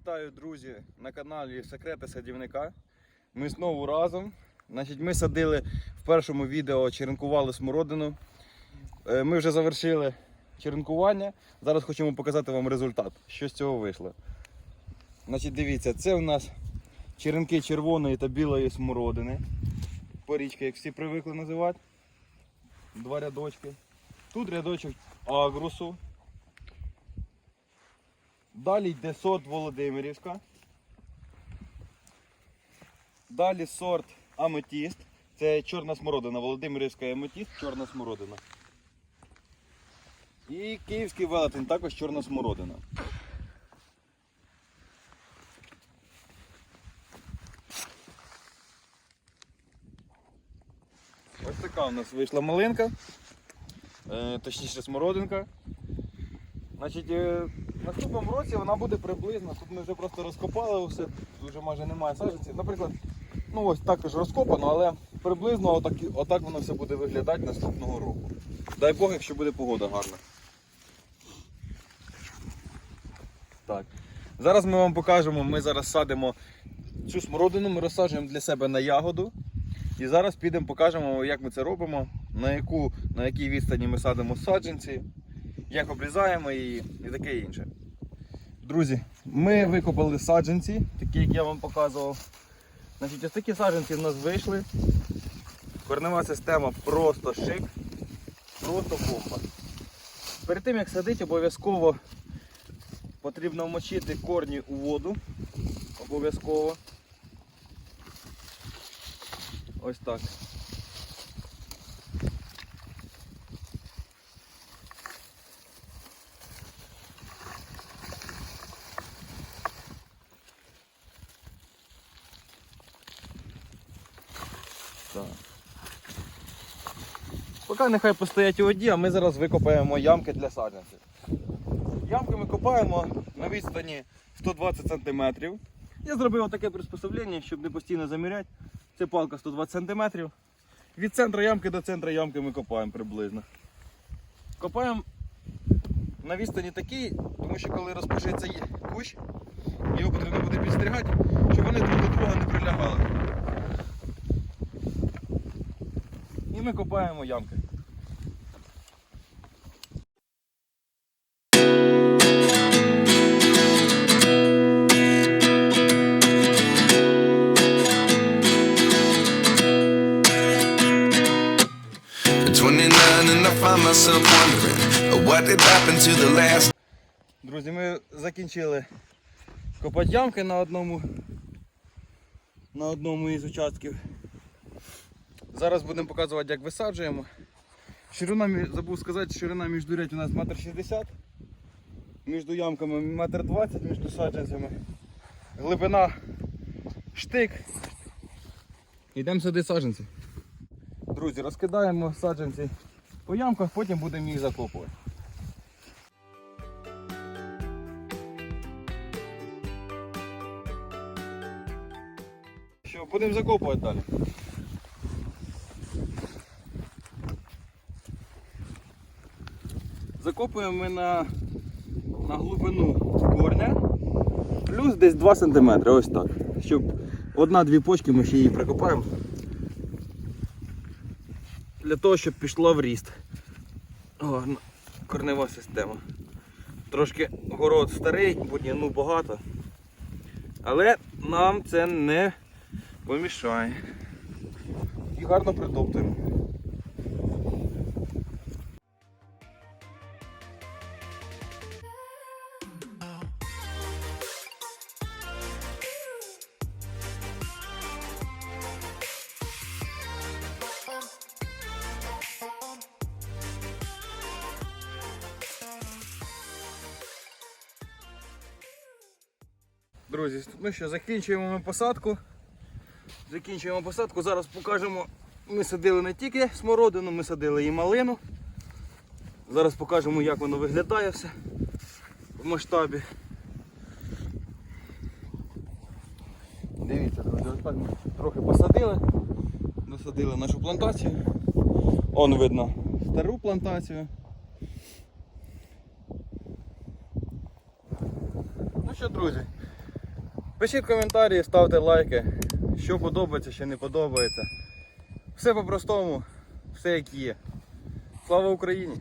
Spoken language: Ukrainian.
Вітаю, друзі, на каналі Секрети садівника. Ми знову разом. Значить, ми садили в першому відео, черенкували смородину. Е, Ми вже завершили черенкування. Зараз хочемо показати вам результат, що з цього вийшло. Значить, дивіться, це у нас черенки червоної та білої смородини. Порічки, як всі привикли називати. Два рядочки. Тут рядочок агрусу. Далі йде сорт Володимирівська. Далі сорт Аметіст. Це чорна смородина. Володимирівська Аметіст, чорна смородина. І київський велетень, також чорна смородина. Ось така у нас вийшла малинка, е, точніше смородинка. Значить, е, наступному році вона буде приблизно. Тут ми вже просто розкопали все, тут вже майже немає саджанців. Наприклад, ну ось також розкопано, але приблизно отак, отак воно все буде виглядати наступного року. Дай Бог, якщо буде погода гарна. Так. Зараз ми вам покажемо, ми зараз садимо цю смородину, ми розсаджуємо для себе на ягоду. І зараз підемо покажемо, як ми це робимо, на, яку, на якій відстані ми садимо саджанці як обрізаємо її і таке інше. Друзі, ми викопали саджанці, такі як я вам показував. Значить, Ось такі саджанці в нас вийшли. Корнева система просто шик, просто бомба. Перед тим як садити, обов'язково потрібно вмочити корні у воду. Обов'язково. Ось так. Так. Поки нехай постоять у воді, а ми зараз викопаємо ямки для саджанців. Ямки ми копаємо на відстані 120 см. Я зробив таке приспособлення, щоб не постійно заміряти. Це палка 120 см. Від центру ямки до центру ямки ми копаємо приблизно. Копаємо на відстані такій, тому що коли розпишеться кущ, його потрібно буде підстригати, щоб вони друг до друга не прилягали. І ми копаємо ямки. At 29 and I find myself wondering uh, Друзі, ми закінчили копати ямки на одному, на одному із участків. Зараз будемо показувати, як висаджуємо. Ширина, забув сказати, ширина міждурядь у нас 1,60 м. Між ямками 1,20 м, між саджанцями. Глибина штик. Йдемо сюди саджанці. Друзі, розкидаємо саджанці по ямках, потім будемо їх закопувати. Що, будемо закопувати далі. Закопуємо ми на, на глибину корня плюс десь 2 см, ось так. Щоб одна-дві почки ми ще її прикопаємо. Для того, щоб пішла в ріст. Ну, корнева система. Трошки город старий, будь-яну багато. Але нам це не помішає. І гарно притоптуємо. Друзі, ну що, закінчуємо ми посадку. Закінчуємо посадку. Зараз покажемо. Ми садили не тільки смородину, ми садили і малину. Зараз покажемо, як воно виглядає все в масштабі. Дивіться, друзі, ось так ми трохи посадили. Насадили нашу плантацію. Он видно стару плантацію. Ну що, друзі, Пишіть коментарі, ставте лайки, що подобається, що не подобається. Все по-простому, все як є. Слава Україні!